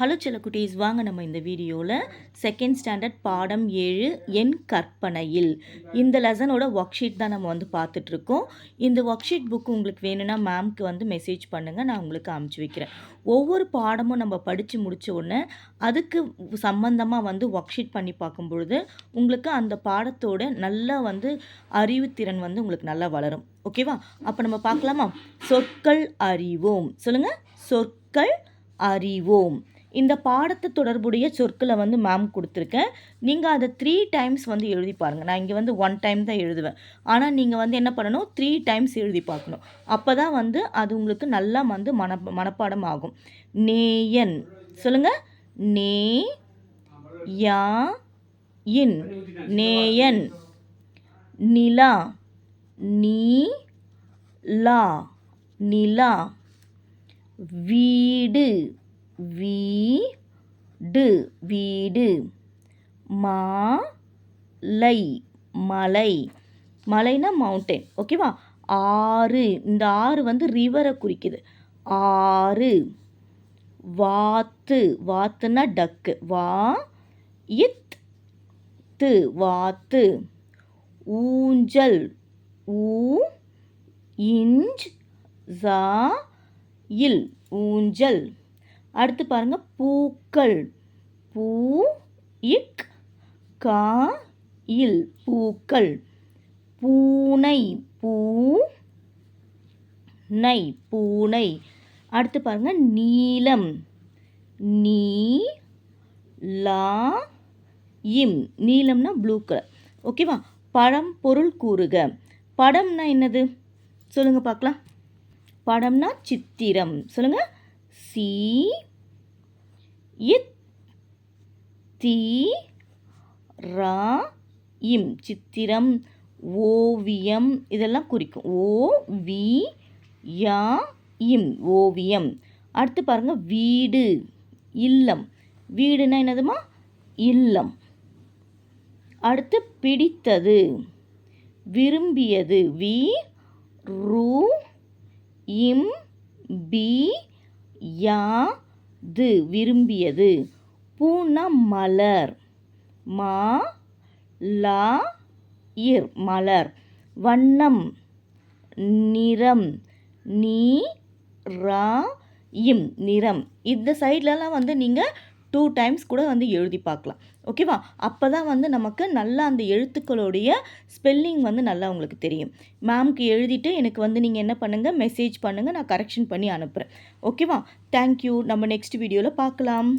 Hello செல்லக்குட்டீஸ் வாங்க நம்ம இந்த வீடியோவில் செகண்ட் ஸ்டாண்டர்ட் பாடம் ஏழு என் கற்பனையில். இந்த லெசனோட ஒர்க் ஷீட் தான் நம்ம வந்து பார்த்துட்ருக்கோம். இந்த ஒர்க் ஷீட் புக்கு உங்களுக்கு வேணும்னா மேம்க்கு வந்து மெசேஜ் பண்ணுங்கள் நான் உங்களுக்கு அமுச்சு வைக்கிறேன். ஒவ்வொரு பாடமும் நம்ம படித்து முடித்த உடனே அதுக்கு சம்மந்தமாக வந்து ஒர்க் ஷீட் பண்ணி பார்க்கும் பொழுது உங்களுக்கு அந்த பாடத்தோட நல்லா வந்து அறிவுத்திறன் வந்து உங்களுக்கு நல்லா வளரும். ஓகேவா அப்போ நம்ம பார்க்கலாமா? சொற்கள் அறிவோம். சொல்லுங்கள் சொற்கள் அறிவோம். இந்த பாடத்தை தொடர்புடைய சொற்களை வந்து மேம் கொடுத்துருக்கேன். நீங்கள் அதை த்ரீ டைம்ஸ் வந்து எழுதி பாருங்கள் நான் இங்கே வந்து ஒன் டைம் தான் எழுதுவேன். ஆனால் நீங்கள் வந்து என்ன பண்ணணும்? த்ரீ டைம்ஸ் எழுதி பார்க்கணும். அப்போ தான் வந்து அது உங்களுக்கு நல்லா வந்து மன மனப்பாடம் ஆகும். நேயன். சொல்லுங்கள் நே யா இன். நேயன். நிலா. நீ லா. நிலா. வீடு. வீடு வீடு. மாலை மலை. மலைனா மவுண்டைன் ஓகேவா ஆறு. இந்த ஆறு வந்து ரிவரை குறிக்குது. ஆறு. வாத்து. வாத்துனா டக்கு வா. இத் து வாத்து. ஊஞ்சல். ஊ. இஞ்ச். ஜா. இல். ஊஞ்சல். அடுத்து பாருங்கள் பூக்கள். பூ இக் கா இல். பூக்கள். பூனை பூ நை பூனை. அடுத்து பாருங்கள் நீலம் நீ லா இம். நீலம்னா ப்ளூ கலர் ஓகேவா படம் பொருள் கூறுக. படம்னா என்னது? சொல்லுங்கள் பார்க்கலாம். படம்னா சித்திரம். சொல்லுங்கள் சி இத் தி ரா இம். சித்திரம் ஓவியம். இதெல்லாம் குறிக்கும். ஓ வி யா இம். ஓவியம். அடுத்து பாருங்கள் வீடு இல்லம். வீடுனா என்னதுமா? இல்லம். அடுத்து பிடித்தது விரும்பியது. வி ரூ இம் பி யா து விரும்பியது. பூனா மலர் மா லா இர் மலர். வண்ணம் நிறம் நீ ரா இம் நிறம். இந்த சைட்லலாம் வந்து நீங்கள் டூ டைம்ஸ் கூட வந்து எழுதி பார்க்கலாம். ஓகேவா அப்போ தான் வந்து நமக்கு நல்லா அந்த எழுத்துக்களுடைய ஸ்பெல்லிங் வந்து நல்லா உங்களுக்கு தெரியும். மேம்க்கு எழுதிட்டு எனக்கு வந்து நீங்கள் என்ன பண்ணுங்கள் மெசேஜ் பண்ணுங்கள் நான் கரெக்ஷன் பண்ணி அனுப்புகிறேன் ஓகேவா தேங்க்யூ நம்ம நெக்ஸ்ட் வீடியோவில் பார்க்கலாம்.